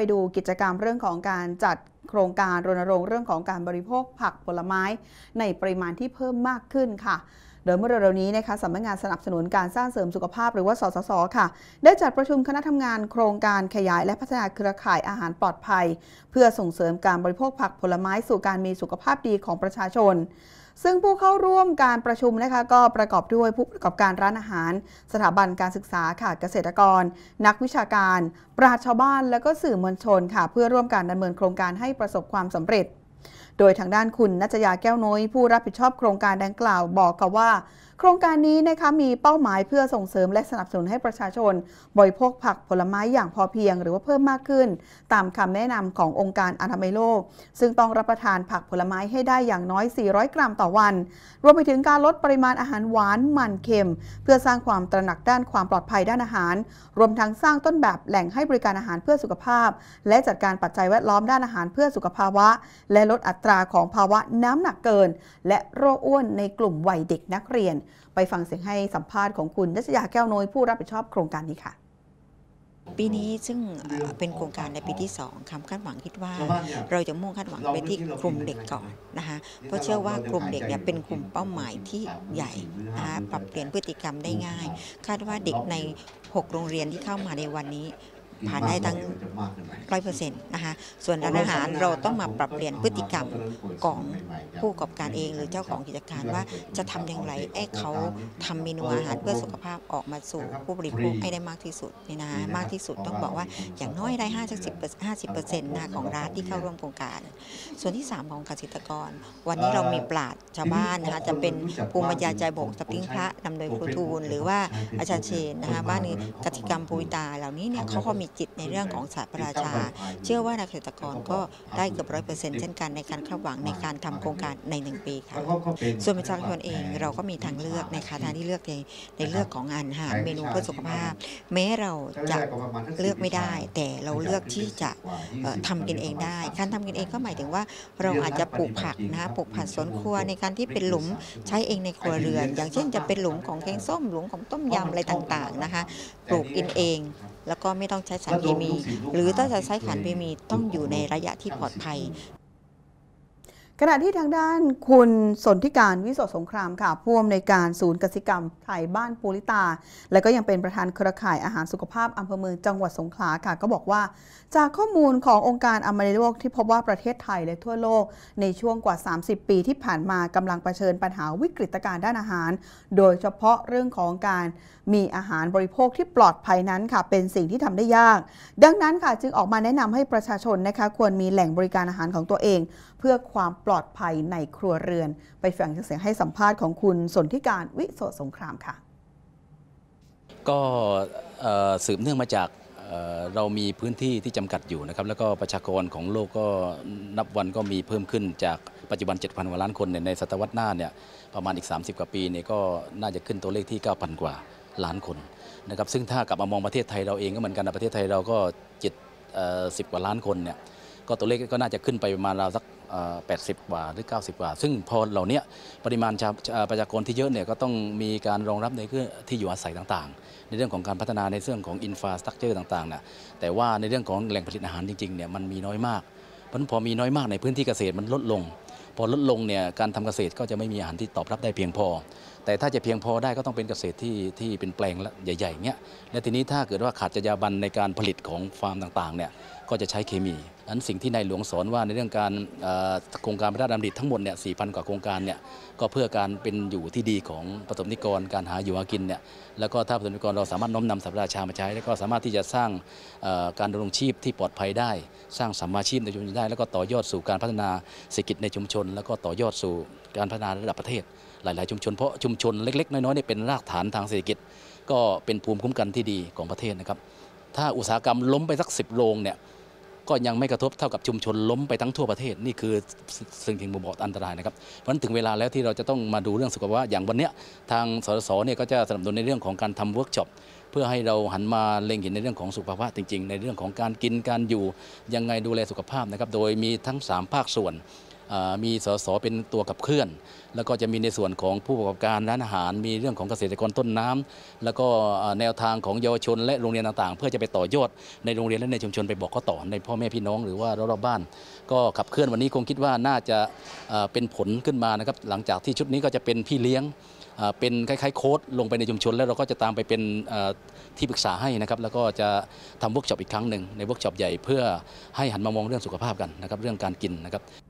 ไปดูกิจกรรมเรื่องของการจัดโครงการรณรงค์เรื่องของการบริโภคผักผลไม้ ในปริมาณที่เพิ่มมากขึ้นค่ะโดยเมื่อเร็วๆนี้นะคะสำนักงานสนับสนุนการสร้างเสริมสุขภาพหรือว่าสสส ค่ะ ได้จัดประชุมคณะทำงานโครงการขยายและพัฒนาเครือข่ายอาหารปลอดภัย เพื่อส่งเสริมการบริโภคผักผลไม้สู่การมีสุขภาพดีของประชาชน ซึ่งผู้เข้าร่วมการประชุมนะคะก็ประกอบด้วยผู้ประกอบการร้านอาหาร สถาบันการศึกษาค่ะเกษตรกร นักวิชาการ ปราชาชาวบ้าน และก็สื่อมวลชนค่ะ เพื่อร่วมการดำเนินโครงการให้ประสบความสำเร็จ ดยทางด้านคุณนัจยาแก้วน้อยผู้รับผิดชอบโครงการดังกล่าวบอกกับว่า โครงการนี้นะคะมีเป้าหมายเพื่อส่งเสริมและสนับสนุนให้ประชาชน บริโภคผักผลไม้อย่างพอเพียง หรือว่าเพิ่มมากขึ้น ตามคำแนะนำขององค์การอนามัยโลก ซึ่งต้องรับประทานผักผลไม้ให้ได้อย่างน้อย 400 กรัมต่อวัน รวมไปถึงการลดปริมาณอาหารหวานมันเค็ม เพื่อสร้างความตระหนักด้านความปลอดภัยด้านอาหาร รวมทั้งสร้างต้นแบบแหล่งให้บริการอาหารเพื่อสุขภาพ และจัดการปัจจัยแวดล้อมด้านอาหารเพื่อสุขภาวะ และลดอัตราของภาวะน้ำหนักเกิน และโรคอ้วนในกลุ่มวัยเด็กนักเรียน ไปฟังเสียงให้สัมภาษณ์ของคุณนัชยาแก้วน้อยผู้รับผิดชอบโครงการนี้ค่ะปีนี้ซึ่งเป็นโครงการในปีที่ 2คำคาดหวังคิดว่า เราจะมุ่งคาดหวังไปที่กลุ่มเด็กก่อนนะคะเพราะเชื่อว่ากลุ่มเด็กเนี่ยเป็นกลุ่มเป้าหมายที่ใหญ่นะคะปรับเปลี่ยนพฤติกรรมได้ง่าย คาดว่าเด็กใน 6 โรงเรียนที่เข้ามาในวันนี้ ผ่านได้ทั้งร้อยเปอร์เซ็นต์นะคะส่วนร้านอาหารเราต้องมาปรับเปลี่ยนพฤติกรรมของผู้ประกอบการเอง หรือเจ้าของกิจการว่าจะทำอย่างไรให้เขาทำเมนูอาหารเพื่อสุขภาพออกมาสู่ผู้บริโภคให้ได้มากที่สุดนี่นะมากที่สุดต้องบอกว่าอย่างน้อยได้ห้าสิบห้าสิบเปอร์เซ็นต์นะของร้านที่เข้าร่วมโครงการ ส่วนที่ 3 ของเกษตรกร วันนี้เรามีปราดชาวบ้านนะคะจะเป็นภูมิปัญญาใจบกสปริงพระนำโดยครูทูลหรือว่าอาจารย์เชนนะคะบ้านนี้กติกรรมภูวิตาเหล่านี้เนี่ยเขาก็มีจิตในเรื่องของศาสตร์พระราชา เชื่อว่านักเกษตรกรก็ได้เกือบร้อยเปอร์เซ็นต์เช่นกันในการคาดหวังในการทำโครงการใน 1 ปีค่ะ ส่วนประชาชนเองเราก็มีทางเลือกในคาทางที่เลือกในในเลือกของอาหารเมนูเพื่อสุขภาพ แม้เราจะเลือกไม่ได้ แต่เราเลือกที่จะเอ่อทำกินเองได้ การทำกินเองก็หมายถึงว่า เราอาจจะปลูกผักนะคะปลูกผักสวนครัวในการที่เป็นหลุมใช้เองในครัวเรือน อย่างเช่นจะเป็นหลุมของแกงส้มหลุมของต้มยำอะไรต่างๆนะคะปลูกกินเองแล้วก็ไม่ต้องใช้สารเคมี หรือถ้าจะใช้สารเคมีต้องอยู่ในระยะที่ปลอดภัย ขณะที่ทางด้านคุณสนธิการวิโสสงครามค่ะผู้อำนวยการศูนย์กสิกรรมไทยบ้านปูริตา และก็ยังเป็นประธานเครือข่ายอาหารสุขภาพอำเภอเมืองจังหวัดสงขลาค่ะ ก็บอกว่า จากข้อมูลขององค์การอนามัยโลกที่พบว่าประเทศไทยและทั่วโลก ในช่วงกว่า 30 ปีที่ผ่านมากำลังเผชิญปัญหาวิกฤตการณ์ด้านอาหาร โดยเฉพาะเรื่องของการมีอาหารบริโภคที่ปลอดภัยนั้นค่ะ เป็นสิ่งที่ทำได้ยาก ดังนั้นค่ะจึงออกมาแนะนำให้ประชาชนนะคะควรมีแหล่งบริการอาหารของตัวเอง เพื่อความปลลอดภัยในครัวเรือน ไปฟังเสียงให้สัมภาษณ์ของคุณสนธิการวิโสสงครามค่ะ ก็สืบเนื่องมาจากเรามีพื้นที่ที่จำกัดอยู่นะครับ แล้วก็ประชากรของโลกก็นับวันก็มีเพิ่มขึ้นจากปัจจุบัน 7,000กว่าล้านคนในศตวรรษหน้าเนี่ยประมาณอีก 30 กว่าปีเนี่ยก็น่าจะขึ้นตัวเลขที่ 9,000 กว่าล้านคนนะครับซึ่งถ้ากลับมามองประเทศไทยเราเองก็เหมือนกันนะประเทศไทยเราก็7 10 กว่าล้านคนเนี่ย ก็ตัวเลขก็น่าจะขึ้นไปประมาณราวสักเอ่อ80 กว่าหรือ 90 กว่า ซึ่งพอเหล่านี้ปริมาณชาวประชากรที่เยอะเนี่ยก็ต้องมีการรองรับในเรื่องที่อยู่อาศัยต่างๆ ในเรื่องของการพัฒนาในเรื่องของอินฟราสตรักเจอร์ต่างๆนะแต่ว่าในเรื่องของแหล่งผลิตอาหารจริงๆเนี่ยมันมีน้อยมาก เพราะพอมีน้อยมากในพื้นที่เกษตรมันลดลง พอลดลงเนี่ยการทำเกษตรก็จะไม่มีอาหารที่ตอบรับได้เพียงพอ แต่ถ้าจะเพียงพอได้ก็ต้องเป็นเกษตรที่ที่เป็นแปลงละใหญ่ๆเงี้ยและทีนี้ถ้าเกิดว่าขาดจรรยาบรรณในการผลิตของฟาร์มต่างๆเนี่ยก็จะใช้เคมี อันสิ่งที่นายหลวงสอนว่าในเรื่องการโครงการพระราชดำริทั้งหมดเนี่ย4,000กว่าโครงการเนี่ยก็เพื่อการเป็นอยู่ที่ดีของประสบนิกรการหาอยู่หากินเนี่ยแล้วก็ถ้าประสบนิกรเราสามารถน้อมนำสัพราชามาใช้ แล้วก็สามารถที่จะสร้างการดำรงชีพที่ปลอดภัยได้ สร้างสัมมาชีพในชุมชนได้ แล้วก็ต่อยอดสู่การพัฒนาเศรษฐกิจในชุมชน แล้วก็ต่อยอดสู่การพัฒนาระดับประเทศ หลาย ๆ ชุมชนเพราะชุมชนเล็ก ๆ น้อยๆเนี่ยเป็นรากฐานทางเศรษฐกิจ ก็เป็นภูมิคุ้มกันที่ดีของประเทศนะครับถ้าอุตสาหกรรมล้มไปสักสิบโรงเนี่ย ก็ยังไม่กระทบเท่ากับชุมชนล้มไปทั้งทั่วประเทศนี่คือสิ่งที่บ่งบอกอันตรายนะครับเพราะฉะนั้นถึงเวลาแล้วที่เราจะต้องมาดูเรื่องสุขภาพอย่างวันเนี้ยทางสสเนี่ยก็จะสนับสนุนในเรื่องของการทำเวิร์กช็อปเพื่อให้เราหันมาเล็งเห็นในเรื่องของสุขภาพจริง ๆ ในเรื่องของการกินการอยู่ยังไงดูแลสุขภาพนะครับโดยมีทั้ง 3 ภาคส่วน มีสสเป็นตัวกับเคลื่อน แล้วก็จะมีในส่วนของผู้ประกอบการร้านอาหาร มีเรื่องของเกษตรกรต้นน้ำแล้วก็แนวทางของเยาวชนและโรงเรียนต่างๆ เพื่อจะไปต่อยอดในโรงเรียนและในชุมชนไปบอกข้อต่อในพ่อแม่พี่น้องหรือว่ารอบๆบ้าน ก็ขับเคลื่อนวันนี้คงคิดว่าน่าจะเป็นผลขึ้นมานะครับหลังจากที่ชุดนี้ก็จะเป็นพี่เลี้ยงเป็นคล้ายๆโค้ดลงไปในชุมชน แล้วเราก็จะตามไปเป็นที่ปรึกษาให้นะครับแล้วก็จะทำเวิร์กช็อปอีกครั้งหนึ่งในเวิร์กช็อปใหญ่เพื่อให้หันมามองเรื่องสุขภาพกันนะครับเรื่องการกินนะครับ